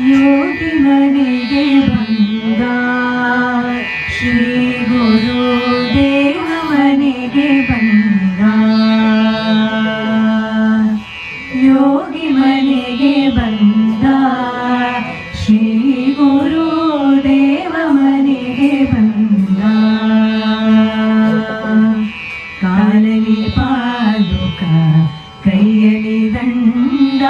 ಯೋಗಿ ಮನೆಗೆ ಬಂದ ಶ್ರೀ ಗುರು ದೇವ ಮನೆಗೆ ಬಂದ. ಯೋಗಿ ಮನೆಗೆ ಬಂದ ಶ್ರೀ ಗುರು ದೇವ ಮನೆಗೆ ಬಂದ. ಕಾಲಲಿ ಪಾಲುಕ ಕೈಯಲ್ಲಿ ದಂಡ,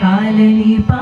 ಕಾಲಲಿ ಪಾ